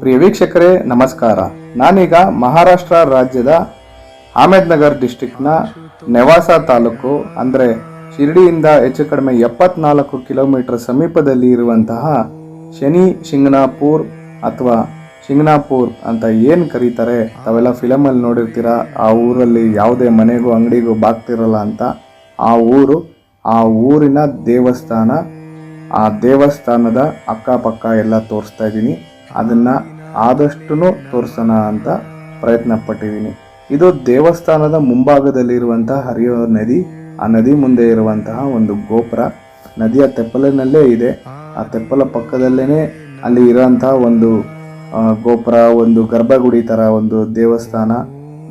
ಪ್ರಿಯ ವೀಕ್ಷಕರೇ, ನಮಸ್ಕಾರ. ನಾನೀಗ ಮಹಾರಾಷ್ಟ್ರ ರಾಜ್ಯದ ಅಹಮದ್ನಗರ್ ಡಿಸ್ಟಿಕ್ನ ನೆವಾಸ ತಾಲೂಕು, ಅಂದರೆ ಶಿರಡಿಯಿಂದ ಹೆಚ್ಚು ಕಡಿಮೆ ಎಪ್ಪತ್ನಾಲ್ಕು ಕಿಲೋಮೀಟರ್ ಸಮೀಪದಲ್ಲಿ ಇರುವಂತಹ ಶನಿ, ಶಿಂಗನಾಪುರ್ ಅಥವಾ ಶಿಂಗನಾಪುರ್ ಅಂತ ಏನು ಕರೀತಾರೆ, ತಾವೆಲ್ಲ ಫಿಲಮಲ್ಲಿ ನೋಡಿರ್ತೀರಾ, ಆ ಊರಲ್ಲಿ ಯಾವುದೇ ಮನೆಗೂ ಅಂಗಡಿಗೂ ಬಾಗ್ತಿರಲ್ಲ ಅಂತ, ಆ ಊರು, ಆ ಊರಿನ ದೇವಸ್ಥಾನ, ಆ ದೇವಸ್ಥಾನದ ಅಕ್ಕಪಕ್ಕ ಎಲ್ಲ ತೋರಿಸ್ತಾ ಇದ್ದೀನಿ. ಅದನ್ನು ಆದಷ್ಟು ತೋರಿಸೋಣ ಅಂತ ಪ್ರಯತ್ನ ಪಟ್ಟಿದ್ದೀನಿ ಇದು ದೇವಸ್ಥಾನದ ಮುಂಭಾಗದಲ್ಲಿರುವಂತಹ ಹರಿಯೋ ನದಿ, ಆ ನದಿ ಮುಂದೆ ಇರುವಂತಹ ಒಂದು ಗೋಪುರ. ನದಿಯ ತೆಪ್ಪಲಿನಲ್ಲೇ ಇದೆ. ಆ ತೆಪ್ಪಲ ಪಕ್ಕದಲ್ಲೇ ಅಲ್ಲಿ ಇರೋಂತಹ ಒಂದು ಗೋಪುರ, ಒಂದು ಗರ್ಭಗುಡಿ ಥರ ಒಂದು ದೇವಸ್ಥಾನ.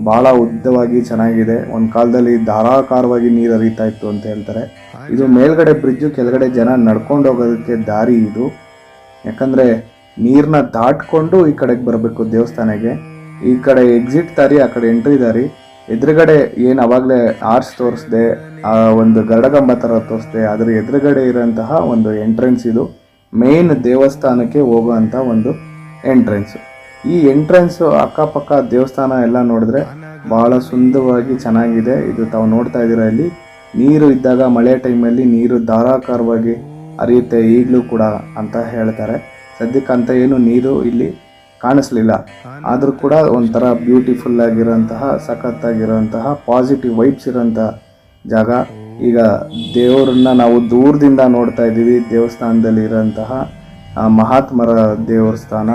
ಬಹಳ ಉದ್ದವಾಗಿ ಚೆನ್ನಾಗಿದೆ. ಒಂದು ಕಾಲದಲ್ಲಿ ಧಾರಾಕಾರವಾಗಿ ನೀರು ಹರಿತಾ ಇತ್ತು ಅಂತ ಹೇಳ್ತಾರೆ. ಇದು ಮೇಲ್ಗಡೆ ಬ್ರಿಡ್ಜು, ಕೆಳಗಡೆ ಜನ ನಡ್ಕೊಂಡು ಹೋಗೋದಕ್ಕೆ ದಾರಿ ಇದು. ಯಾಕಂದ್ರೆ ನೀರನ್ನ ದಾಟ್ಕೊಂಡು ಈ ಕಡೆಗೆ ಬರಬೇಕು ದೇವಸ್ಥಾನಕ್ಕೆ. ಈ ಕಡೆ ಎಕ್ಸಿಟ್ ದಾರಿ, ಆ ಕಡೆ ಎಂಟ್ರಿ ದಾರಿ. ಎದುರುಗಡೆ ಏನು ಅವಾಗಲೇ ಆರ್ಚ್ ತೋರಿಸ್ದೆ, ಆ ಒಂದು ಗರಡಗಂಬ ಥರ ತೋರಿಸ್ದೆ ಅದರ ಎದುರುಗಡೆ ಇರೋಂತಹ ಒಂದು ಎಂಟ್ರೆನ್ಸ್ ಇದು. ಮೇನ್ ದೇವಸ್ಥಾನಕ್ಕೆ ಹೋಗುವಂಥ ಒಂದು ಎಂಟ್ರೆನ್ಸ್ ಈ ಎಂಟ್ರೆನ್ಸ್ ಅಕ್ಕಪಕ್ಕ ದೇವಸ್ಥಾನ ಎಲ್ಲ ನೋಡಿದ್ರೆ ಬಹಳ ಸುಂದರವಾಗಿ ಚೆನ್ನಾಗಿದೆ. ಇದು ತಾವು ನೋಡ್ತಾ ಇದ್ದೀರಾ ಇಲ್ಲಿ. ನೀರು ಇದ್ದಾಗ ಮಳೆ ಟೈಮಲ್ಲಿ ನೀರು ಧಾರಾಕಾರವಾಗಿ ಹರಿಯುತ್ತೆ ಈಗಲೂ ಕೂಡ ಅಂತ ಹೇಳ್ತಾರೆ. ಸದ್ಯಕ್ಕೆ ಅಂತ ಏನು ನೀರು ಇಲ್ಲಿ ಕಾಣಿಸ್ಲಿಲ್ಲ. ಆದರೂ ಕೂಡ ಒಂಥರ ಬ್ಯೂಟಿಫುಲ್ ಆಗಿರೋಂತಹ ಸಖತ್ತಾಗಿರೋಂತಹ ಪಾಸಿಟಿವ್ ವೈಬ್ಸ್ ಇರೋಂತಹ ಜಾಗ. ಈಗ ದೇವರನ್ನ ನಾವು ದೂರದಿಂದ ನೋಡ್ತಾ ಇದ್ದೀವಿ ದೇವಸ್ಥಾನದಲ್ಲಿ ಇರೋಂತಹ ಮಹಾತ್ಮರ ದೇವಸ್ಥಾನ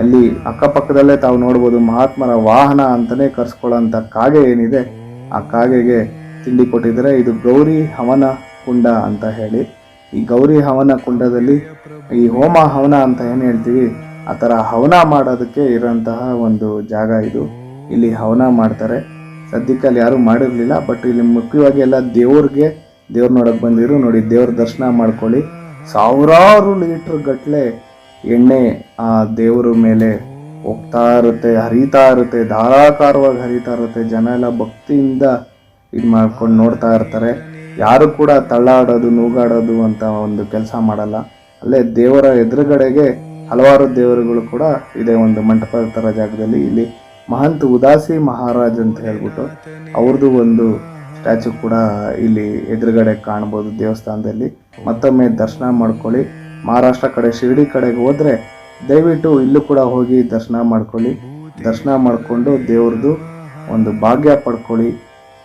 ಅಲ್ಲಿ ಅಕ್ಕಪಕ್ಕದಲ್ಲೇ ತಾವು ನೋಡ್ಬೋದು ಮಹಾತ್ಮರ ವಾಹನ ಅಂತಲೇ ಕರ್ಸ್ಕೊಳ್ಳೋಂಥ ಕಾಗೆ ಏನಿದೆ ಆ ಕಾಗೆಗೆ ತಿಂಡಿ ಕೊಟ್ಟಿದ್ದಾರೆ. ಇದು ಗೌರಿ ಹವನ ಕುಂಡ ಅಂತ ಹೇಳಿ. ಈ ಗೌರಿ ಹವನ ಕುಂಡದಲ್ಲಿ, ಈ ಹೋಮ ಹವನ ಅಂತ ಏನು ಹೇಳ್ತೀವಿ, ಆ ಥರ ಹವನ ಮಾಡೋದಕ್ಕೆ ಇರೋಂತಹ ಒಂದು ಜಾಗ ಇದು. ಇಲ್ಲಿ ಹವನ ಮಾಡ್ತಾರೆ. ಸದ್ಯಕ್ಕಲ್ಲಿ ಯಾರೂ ಮಾಡಿರಲಿಲ್ಲ ಬಟ್ ಇಲ್ಲಿ ಮುಖ್ಯವಾಗಿ ಎಲ್ಲ ದೇವ್ರಿಗೆ, ದೇವ್ರ ನೋಡಕ್ಕೆ ಬಂದಿರು ನೋಡಿ ದೇವ್ರ ದರ್ಶನ ಮಾಡ್ಕೊಳ್ಳಿ. ಸಾವಿರಾರು ಲೀಟ್ರ್ ಗಟ್ಟಲೆ ಎಣ್ಣೆ ಆ ದೇವರ ಮೇಲೆ ಹೋಗ್ತಾ ಇರುತ್ತೆ, ಹರಿತಾ ಇರುತ್ತೆ, ಧಾರಾಕಾರವಾಗಿ ಹರಿತಾ ಇರುತ್ತೆ. ಜನ ಎಲ್ಲ ಭಕ್ತಿಯಿಂದ ಇದು ಮಾಡ್ಕೊಂಡು ನೋಡ್ತಾ ಇರ್ತಾರೆ. ಯಾರು ಕೂಡ ತಳ್ಳಾಡೋದು, ನೂಗಾಡೋದು ಅಂತ ಒಂದು ಕೆಲಸ ಮಾಡಲ್ಲ. ಅಲ್ಲೇ ದೇವರ ಎದುರುಗಡೆಗೆ ಹಲವಾರು ದೇವರುಗಳು ಕೂಡ ಇದೆ ಒಂದು ಮಂಟಪದ ಥರ ಜಾಗದಲ್ಲಿ ಇಲ್ಲಿ ಮಹಂತ್ ಉದಾಸಿ ಮಹಾರಾಜ್ ಅಂತ ಹೇಳ್ಬಿಟ್ಟು ಅವ್ರದ್ದು ಒಂದು ಸ್ಟ್ಯಾಚು ಕೂಡ ಇಲ್ಲಿ ಎದುರುಗಡೆ ಕಾಣ್ಬೋದು ದೇವಸ್ಥಾನದಲ್ಲಿ. ಮತ್ತೊಮ್ಮೆ ದರ್ಶನ ಮಾಡ್ಕೊಳ್ಳಿ. ಮಹಾರಾಷ್ಟ್ರ ಕಡೆ, ಶಿರಡಿ ಕಡೆಗೆ ಹೋದರೆ ದಯವಿಟ್ಟು ಇಲ್ಲೂ ಕೂಡ ಹೋಗಿ ದರ್ಶನ ಮಾಡ್ಕೊಳ್ಳಿ. ದರ್ಶನ ಮಾಡಿಕೊಂಡು ದೇವ್ರದ್ದು ಒಂದು ಭಾಗ್ಯ ಪಡ್ಕೊಳ್ಳಿ.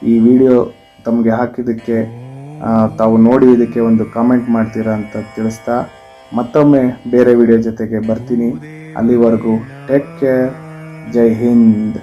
ಈ ವಿಡಿಯೋ ತಮಗೆ ಹಾಕಿದ್ದಕ್ಕೆ ತಾವು ನೋಡಿ ಇದಕ್ಕೆ ಒಂದು ಕಾಮೆಂಟ್ ಮಾಡ್ತೀರಾ ಅಂತ ತಿಳಿಸ್ತಾ, ಮತ್ತೊಮ್ಮೆ ಬೇರೆ ವಿಡಿಯೋ ಜೊತೆಗೆ ಬರ್ತೀನಿ. ಅಲ್ಲಿವರೆಗೂ ಟೇಕ್ ಕೇರ್ ಜೈ ಹಿಂದ್.